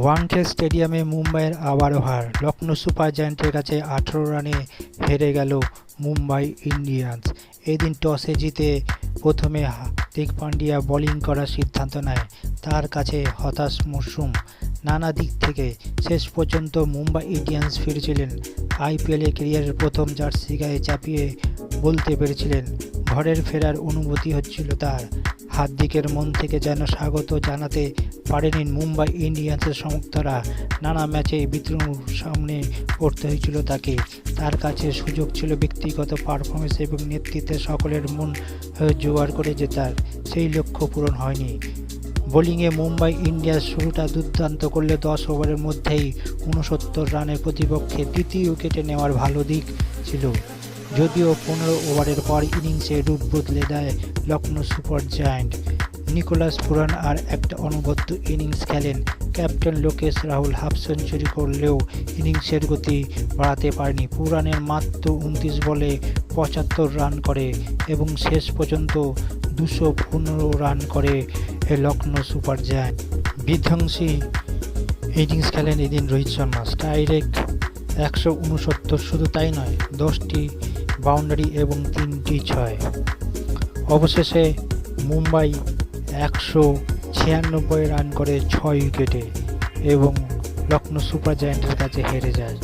ওয়াংখেড়ে স্টেডিয়ামে মুম্বাইয়ের আবারও হার। লখনৌ সুপার জায়ান্টের কাছে আঠেরো রানে হেরে গেল মুম্বাই ইন্ডিয়ান্স। এদিন টসে জিতে প্রথমে হার্দিক পান্ডিয়া বোলিং করার সিদ্ধান্ত নেয়। তার কাছে হতাশ মরশুম নানা দিক থেকে শেষ পর্যন্ত মুম্বাই ইন্ডিয়ান্স ফিরেছিলেন। আইপিএলে ক্যারিয়ারের প্রথম জার্সি গায়ে চাপিয়ে বলতে পেরেছিলেন। ঘরের ফেরার অনুভূতি হচ্ছিল তার। হার্দিকের মন থেকে যেন স্বাগত জানাতে পারেনি মুম্বাই ইন্ডিয়ান্সের সমর্থকরা। নানা ম্যাচে বিদ্রোহ সামনে পড়তে হয়েছিল তাকে। তার কাছে সুযোগ ছিল ব্যক্তিগত পারফরমেন্স এবং নেতৃত্বে সকলের মন জোগাড় করে জেতার। সেই লক্ষ্য পূরণ হয়নি। বোলিংয়ে মুম্বাই ইন্ডিয়ান্স শুরুটা দুর্দান্ত করলে দশ ওভারের মধ্যেই উনসত্তর রানের প্রতিপক্ষে দ্বিতীয় উইকেটে নেওয়ার ভালো দিক ছিল। যদিও পনেরো ওভারের পর ইনিংসে রূপ বদলে দেয় Lucknow super giant. Nicholas Pooran আর একটা অনবদ্য ইনিংস খেলেন। Captain Lokesh Rahul half century করলেও ইনিংসের গতি বাড়াতে পারেনি। পুরানের মাত্র উনত্রিশ বলে পঁচাত্তর রান করে এবং শেষ পর্যন্ত দুশো পনেরো রান করে লখনৌ সুপার জায়ান্ট। বিধ্বংসী ইনিংস খেলেন এদিন রোহিত শর্মা। স্ট্রাইক একশো উনসত্তর শুধু তাই নয়, দশটি বাউন্ডারি এবং তিনটি ছয়। অবশেষে মুম্বাই একশো ছিয়ানব্বই রান করে ছয় উইকেটে এবং লখনৌ সুপার জায়েন্টের কাছে হেরে যায়।